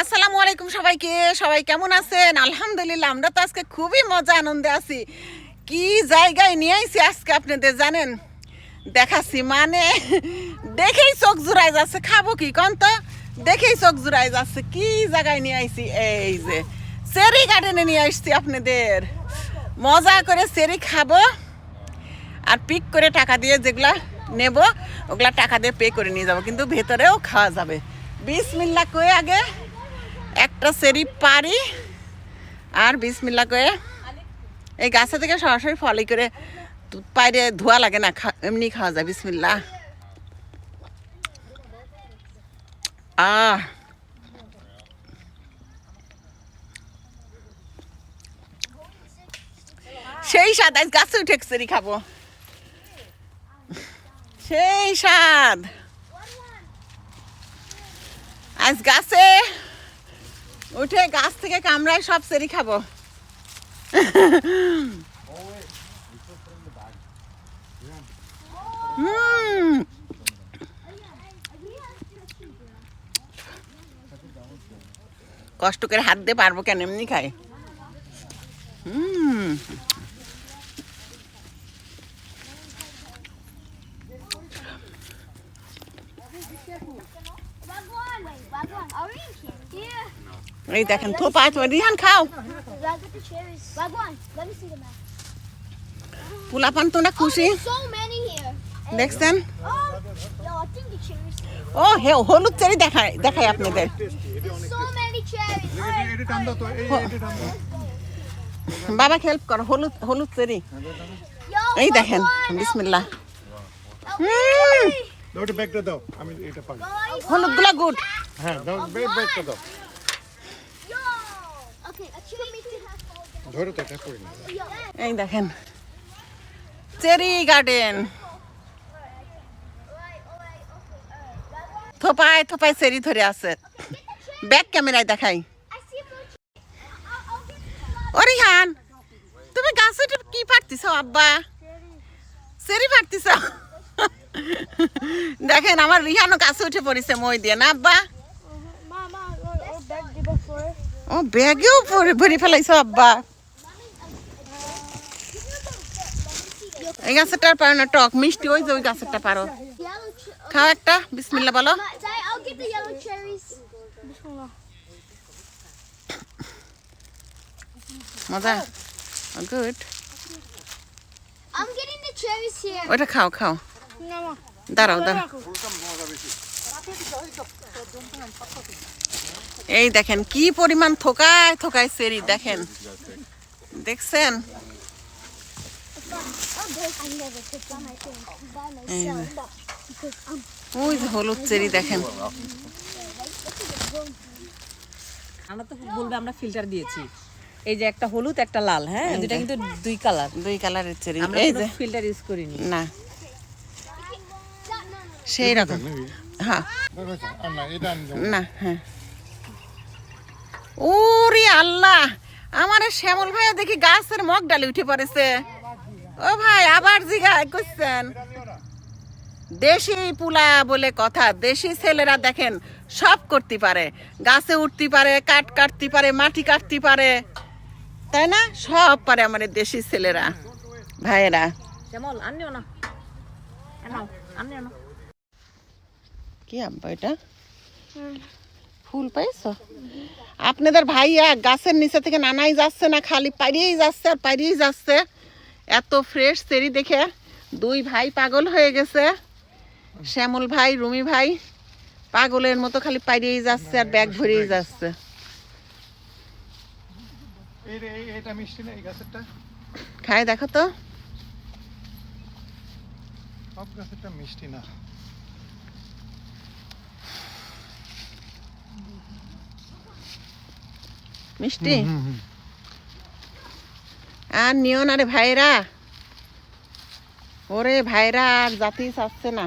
আসসালামু আলাইকুম সবাইকে। সবাই কেমন আছেন? আলহামদুলিল্লাহ, আমরা তো আজকে খুবই মজা আনন্দে আছি। কি জায়গায় নিয়ে আইছি আজকে আপনাদের জানেন? দেখাচ্ছি মানে দেখেই চোখ জুড়াই যাচ্ছে। খাব কি, কন তো? দেখেই চোখ জুড়াই যাচ্ছে। কি জায়গায় নিয়ে আইছি? এই যে, চেরি গার্ডেনে নিয়ে আসছি আপনাদের। মজা করে চেরি খাব আর পিক করে টাকা দিয়ে যেগুলা নেব, ওগুলা টাকা দিয়ে পে করে নিয়ে যাব, কিন্তু ভেতরেও খাওয়া যাবে। বিসমিল্লা কয়ে আগে একটা সেরি পারি, আর বিসমিল্লা কয়ে এই গাছে থেকে সরাসরি ফলি করে পাইরে ধোয়া লাগে না এমনি খাওয়া যায় বিসমিল্লা আহ। সেই আজ গাছে উঠে খাব। সেই স্বাদ। আজ গাছে উঠে গাছ থেকে কামড়ায় সব সেরি খাব। কষ্ট করে হাত দিয়ে পারব কেন? এমনি খাই। হুম। এই দেখেন থোপা আছে রিহান খাও Look at the cherries. Wagwan, let me see the map. পোলাপান তোমরা খুশি Oh, there's so many here. And- দেখছেন Oh, yo, I think the cherries. ও হে হলুদ চেরি দেখায় দেখায় আপনাদের There's so many cherries. Alright, এটি টান দাও তো এই এটি টান দাও বাবা হেল্প করো হলুদ হলুদ চেরি Yo, এই দেখেন wagwan, বিসমিল্লাহ help হুম, me. দাও ওটা ব্যাগটা দাও আমি এটা পাই হলুদগুলা গুড। হ্যাঁ দাও ব্যাগ ব্যাগটা দাও। ধরো তো এটা করি না এই দেখেন চেরি গার্ডেন. থোপায় থোপায় চেরি ধরে আছে। ব্যাক ক্যামেরায় দেখাই। I see more cherries. I'll, I'll get the ও রিহান তুমি গাছে কি পারতিছ আব্বা? চেরি পারতিছ দেখেন আমার রিহানও গাছে উঠে পড়েছে মই দিয়ে না আব্বা. ও ব্যাগেও ভরে ফেলাইছো আব্বা এই গাছেরটা পারো না টক মিষ্টি ওই যে ওই গাছেরটা পারো খাও একটা বিসমিল্লা বলো. মজা গুড. ওটা খাও খাও দাঁড়াও দাঁড়াও। এই দেখেন কি পরিমাণ থোকায় থোকায় সেরি দেখেন। দেখছেন? ওই যে হলুদ চেরি দেখেন। আমরা তো বলবে আমরা ফিল্টার দিয়েছি। এই যে একটা হলুদ একটা লাল হ্যাঁ? দুটা কিন্তু দুই কালার দুই কালারের চেরি। আমরা ফিল্টার ইউজ করিনি। না. সেই রকম হ্যাঁ। না হ্যাঁ। ওরে আল্লাহ আমার শ্যামল ভাইয়া দেখি গাছের মগ ডালে উঠে পড়েছে। ও ভাই আবার জিগায় করছেন। দেশি পুলা বলে কথা দেশি ছেলেরা দেখেন সব করতে পারে। গাছে উঠতে পারে কাঠ কাটতে পারে মাটি কাটতে পারে। তাই না? সব পারে আমাদের দেশি ছেলেরা। ভাইয়েরা। যেমন আনিও না। আনিও না। কি আব্বা এটা? ফুল পাইছ? আপনাদের ভাইয়া গাছের নিচে থেকে নানাই যাচ্ছে না খালি পাড়িয়েই যাচ্ছে আর পাড়িয়েই যাচ্ছে। এত ফ্রেশ চেরি দেখে দুই ভাই পাগল হয়ে গেছে। শ্যামল ভাই রুমি ভাই পাগলের মতো খালি পাড়িয়েই যাচ্ছে আর ব্যাগ ভরিয়েই যাচ্ছে। এই রে, মিষ্টি না এই গাছেরটা। খাই দেখো তো। সব গাছেরটা মিষ্টি না। মিষ্টি। আর নিও না রে ভাইরা। ওরে ভাইরা আর জাতি চাচ্ছে না।